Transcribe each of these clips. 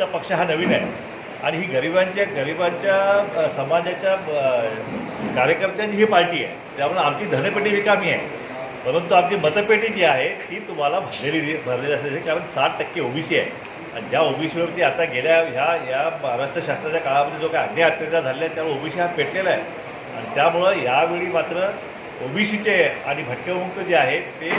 आमचा पक्ष हा नवीन आहे. आणि ही गरिबांच्या गरिबांच्या समाजाच्या कार्यकर्त्यांची ही पार्टी आहे. त्यामुळे आमची धनपेटी रिकामी आहे. परंतु आमची मतपेटी जी आहे ती तुम्हाला भरलेली भरलेली असल्याची कारण साठ टक्के ओबीसी आहे. आणि ज्या ओबीसीवरती आता गेल्या ह्या या महाराष्ट्र शासनाच्या काळामध्ये जो काही अन्य अत्याचार झाले आहेत त्यामुळे ओबीसी हा पेटलेला आहे. आणि त्यामुळं यावेळी मात्र ओबीसीचे आणि भटकेमुक्त जे आहेत ते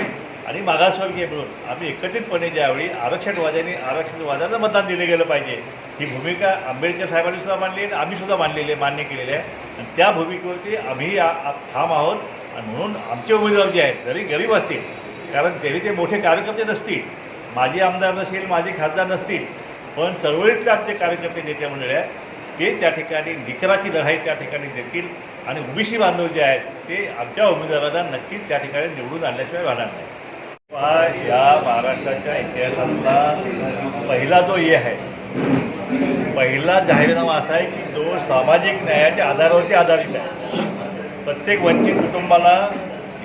आणि मागासवर्गीय मिळून आम्ही एकत्रितपणे ज्यावेळी आरक्षणवाद्यांनी आरक्षणवाद्यांना मतदान दिलं गेलं पाहिजे ही भूमिका आंबेडकर साहेबांनी सुद्धा मांडली आणि आम्ही सुद्धा मांडलेली आहे मान्य केलेली आहे. आणि त्या भूमिकेवरती आम्ही ठाम आहोत आणि म्हणून आमचे उमेदवार जे आहेत जरी गरीब असतील. कारण तरी ते मोठे कार्यकर्ते नसतील. माझे आमदार नसतील माझे खासदार नसतील. पण चळवळीतले आमचे कार्यकर्ते नेते मंडळी आहेत ते त्या ठिकाणी निकराची लढाई त्या ठिकाणी देतील. आणि ओबीसी बांधव जे आहेत ते आमच्या उमेदवारांना नक्कीच त्या ठिकाणी निवडून आणल्याशिवाय राहणार नाही हा या महाराष्ट्राच्या इतिहासातला पहिला जो ये आहे पहिला जाहीरनामा असा आहे की जो सामाजिक न्यायाच्या आधारावरती आधारित आहे. प्रत्येक वंचित कुटुंबाला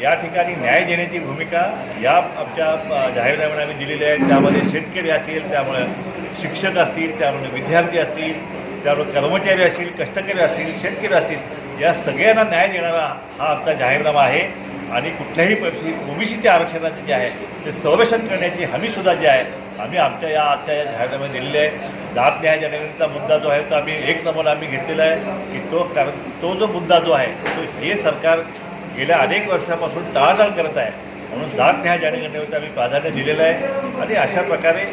या ठिकाणी न्याय देण्याची भूमिका या आमच्या जाहीरनाम्याने आम्ही दिलेली आहे. त्यामध्ये शेतकरी असतील त्यामुळे शिक्षक असतील त्यामुळे विद्यार्थी असतील त्यामुळे कर्मचारी असतील कष्टकरी असतील शेतकरी असतील या सगळ्यांना न्याय देणारा हा आमचा जाहीरनामा आहे. आणि कुठल्याही परिस्थितीत ओबीसीच्या आरक्षणाचे जे आहे ते संरक्षण करण्याची हमीसुद्धा जी आहे आम्ही आमच्या या आजच्या या जाहीरनाम्यात दिलेली आहे. जात न्याय जनगणनेचा मुद्दा जो आहे तो आम्ही एक नंबर आम्ही घेतलेला आहे की तो कारण तो जो मुद्दा जो आहे तो हे सरकार गेल्या अनेक वर्षापासून टाळाटाळ करत आहे. म्हणून जात न्याय जनगणनेचं आम्ही प्राधान्य दिलेलं आहे. आणि अशा प्रकारे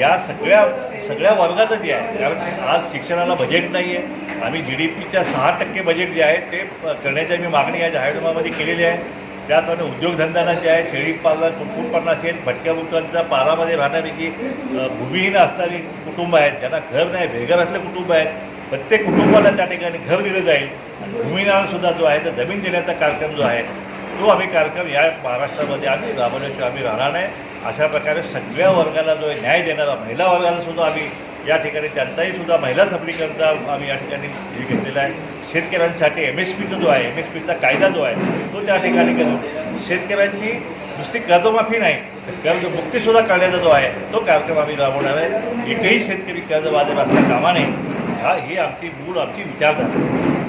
या सगळ्या सगळ्या वर्गाचं जे आहे कारण आज शिक्षणाला बजेट नाही आहे आम्ही जी डी पीच्या सहा टक्के बजेट जे आहे ते प- करण्याची आम्ही मागणी या जाहीरनाम्यामध्ये केलेली आहे. त्याचप्रमाणे उद्योगधंद्यांना जे आहे शेळीपालन कुक्कुटपालन असेल भटक्या मुक्तांच्या पारामध्ये राहण्यापैकी भूमिहीन असणारी कुटुंब आहेत. ज्यांना घर नाही बेघर असले कुटुंब आहेत. प्रत्येक कुटुंबाला त्या ठिकाणी घर दिलं जाईल. आणि भूमिहीनाला सुद्धा जो आहे तो जमीन देण्याचा कार्यक्रम जो आहे तो आम्ही कार्यक्रम या महाराष्ट्रामध्ये आम्ही राबवल्याशिवाय आम्ही राहणार नाही. अशा प्रकारे सगळ्या वर्गाला जो आहे न्याय देणारा महिला वर्गाला सुद्धा आम्ही या ठिकाणी त्यांचाही सुद्धा महिला सबलीकरणचा आम्ही या ठिकाणी हे घेतलेला आहे. शेतकऱ्यांसाठी एम एस पीचा जो आहे एम एस पीचा कायदा जो आहे तो त्या ठिकाणी करतो शेतकऱ्यांची नुसती कर्जमाफी नाही तर कर्जमुक्तीसुद्धा करण्याचा जो आहे तो कार्यक्रम आम्ही राबवणार आहे एकही शेतकरी कर्जबाजार असता कामा नये हा ही आमची मूळ आमची विचारधारा आहे.